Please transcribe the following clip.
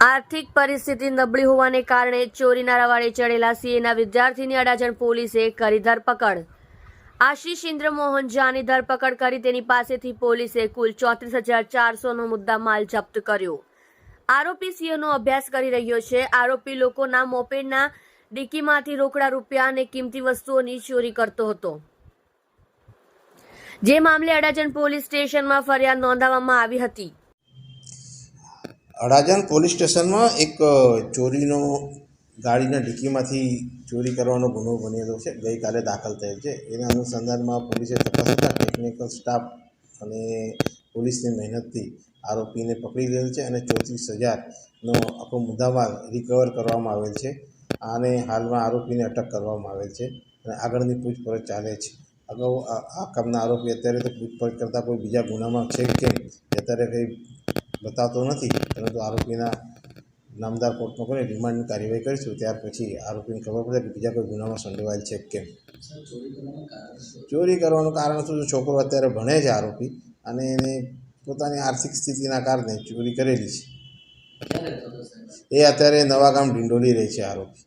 આર્થિક પરિસ્થિતિ નબળી હોવાને કારણે ચોરીના રવાડે ચડેલા સીએના વિદ્યાર્થીની અડાજણ પોલીસે કરી ધરપકડ. આશીષ ઇન્દ્રમોહન ઝાની ધરપકડ કરી તેની પાસેથી પોલીસે કુલ ચોત્રીસ હજાર ચારસોનો મુદ્દા માલ જપ્ત કર્યો. આરોપી સીએનો અભ્યાસ કરી રહ્યો છે. આરોપી લોકોના મોપેડના ડિક્કીમાંથી રોકડા રૂપિયા અને કિંમતી વસ્તુઓની ચોરી કરતો હતો. જે મામલે અડાજણ પોલીસ સ્ટેશનમાં ફરિયાદ નોંધાવવામાં આવી હતી. અડાજણ પોલીસ સ્ટેશનમાં એક ચોરીનો ગાડીના ડિક્કીમાંથી ચોરી કરવાનો ગુનો બનેલો છે. ગઈકાલે દાખલ થયેલ છે. એના અનુસંધાનમાં પોલીસે તપાસ કરતા ટેકનિકલ સ્ટાફ અને પોલીસની મહેનતથી આરોપીને પકડી લીધેલ છે અને ચોત્રીસ હજારનો આખો મુદ્દામાલ રિકવર કરવામાં આવેલ છે. અને હાલમાં આરોપીને અટક કરવામાં આવેલ છે અને આગળની પૂછપરછ ચાલે છે. અગાઉ આ કામના આરોપી અત્યારે તો પૂછપરછ કરતાં કોઈ બીજા ગુનામાં છે કે અત્યારે કંઈ બતાવતો નથી, પરંતુ આરોપીના નામદાર કોર્ટમાં કરીને રિમાન્ડની કાર્યવાહી કરીશું. ત્યાર પછી આરોપીને ખબર પડે કે બીજા કોઈ ગુનામાં સંડોવાયેલ છે કેમ. ચોરી કરવાનું કારણ શું છોકરો અત્યારે ભણે છે આરોપી અને એને પોતાની આર્થિક સ્થિતિના કારણે ચોરી કરેલી છે. એ અત્યારે નવા ગામ ઢીંડોલી રહે છે આરોપી.